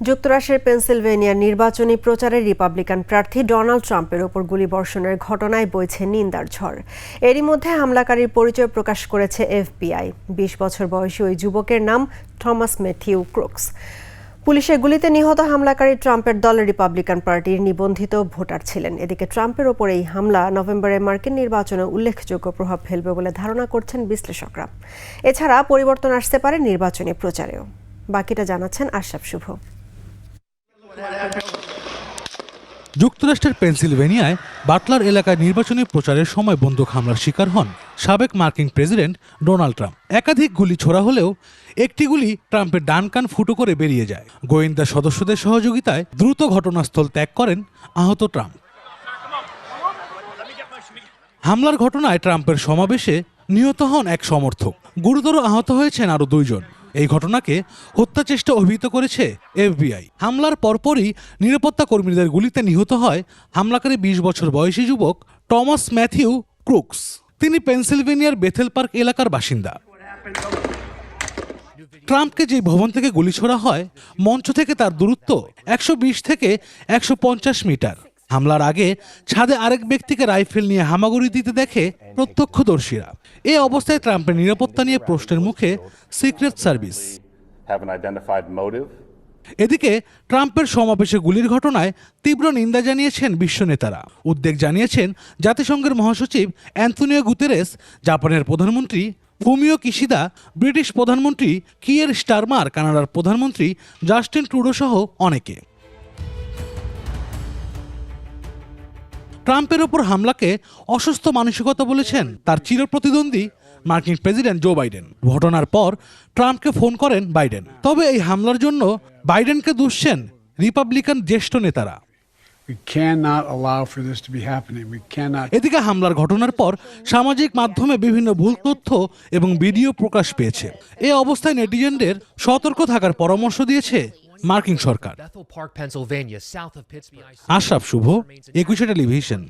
যুক্তরাষ্ট্রের পেনসিলভেনিয়ার নির্বাচনী প্রচারে রিপাবলিকান প্রার্থী ডোনাল্ড ট্রাম্পের ওপর গুলিবর্ষণের ঘটনায় বইছে নিন্দার ঝড়। এরই মধ্যে হামলাকারীর পরিচয় প্রকাশ করেছে এফবিআই। বিশ বছর বয়সী ওই যুবকের নাম থমাস ম্যাথিউ ক্রুকস। পুলিশের গুলিতে নিহত হামলাকারী ট্রাম্পের দলের রিপাবলিকান পার্টির নিবন্ধিত ভোটার ছিলেন। এদিকে ট্রাম্পের ওপর এই হামলা নভেম্বরে মার্কিন নির্বাচনে উল্লেখযোগ্য প্রভাব ফেলবে বলে ধারণা করছেন বিশ্লেষকরা। এছাড়া পরিবর্তন আসতে পারে নির্বাচনী প্রচারেও। বাকিটা জানাচ্ছেন আশরাফ শুভ। যুক্তরাষ্ট্রের পেনসিলভেনিয়ায় বাটলার এলাকায় নির্বাচনী প্রচারের সময় বন্দুক হামলার শিকার হন সাবেক মার্কিন প্রেসিডেন্ট ডোনাল্ড ট্রাম্প। একাধিক গুলি ছোড়া হলেও একটি গুলি ট্রাম্পের ডান কান ফুটো করে বেরিয়ে যায়। গোয়েন্দা সদস্যদের সহযোগিতায় দ্রুত ঘটনাস্থল ত্যাগ করেন আহত ট্রাম্প। হামলার ঘটনায় ট্রাম্পের সমাবেশে নিহত হন এক সমর্থক। গুরুতর আহত হয়েছেন আরও দুইজন। এই ঘটনাকে হত্যা চেষ্টা অভিহিত করেছে এফবিআই। হামলার পরপরই নিরাপত্তা কর্মীদের গুলিতে নিহত হয় হামলাকারী বিশ বছর বয়সী যুবক টমাস ম্যাথিউ ক্রুকস। তিনি পেনসিলভেনিয়ার বেথেল পার্ক এলাকার বাসিন্দা। ট্রাম্পকে যে ভবন থেকে গুলি ছোড়া হয়, মঞ্চ থেকে তার দূরত্ব একশো বিশ থেকে একশো পঞ্চাশ মিটার। হামলার আগে ছাদে আরেক ব্যক্তিকে রাইফেল নিয়ে হামাগুড়ি দিতে দেখে প্রত্যক্ষদর্শীরা এ অবস্থায় ট্রাম্পের নিরাপত্তা নিয়ে প্রশ্নের মুখে সিক্রেট সার্ভিস. এদিকে ট্রাম্পের সমাবেশে গুলির ঘটনায় তীব্র নিন্দা জানিয়েছেন বিশ্ব নেতারা। উদ্বেগ জানিয়েছেন জাতিসংঘের মহাসচিব অ্যান্থনিও গুতেরেস জাপানের প্রধানমন্ত্রী ফুমিও কিশিদা ব্রিটিশ প্রধানমন্ত্রী কিয়ের স্টারমার কানাডার প্রধানমন্ত্রী জাস্টিন ট্রুডো সহ অনেকে। ট্রাম্পের ওপর হামলাকে অসুস্থ মানসিকতা বলেছেন তার চিরপ্রতিদ্বন্দ্বী মার্কিন প্রেসিডেন্ট জো বাইডেন। ঘটনার পর ট্রাম্পকে ফোন করেন বাইডেন। তবে এই হামলার জন্য বাইডেনকে দুষছেন রিপাবলিকান জ্যেষ্ঠ নেতারা. এদিকে হামলার ঘটনার পর সামাজিক মাধ্যমে বিভিন্ন ভুল তথ্য এবং ভিডিও প্রকাশ পেয়েছে। এ অবস্থায় নেটিজেনদের সতর্ক থাকার পরামর্শ দিয়েছে মার্কিন সরকার. আশরাফ শুভ একুশে টেলিভিশন.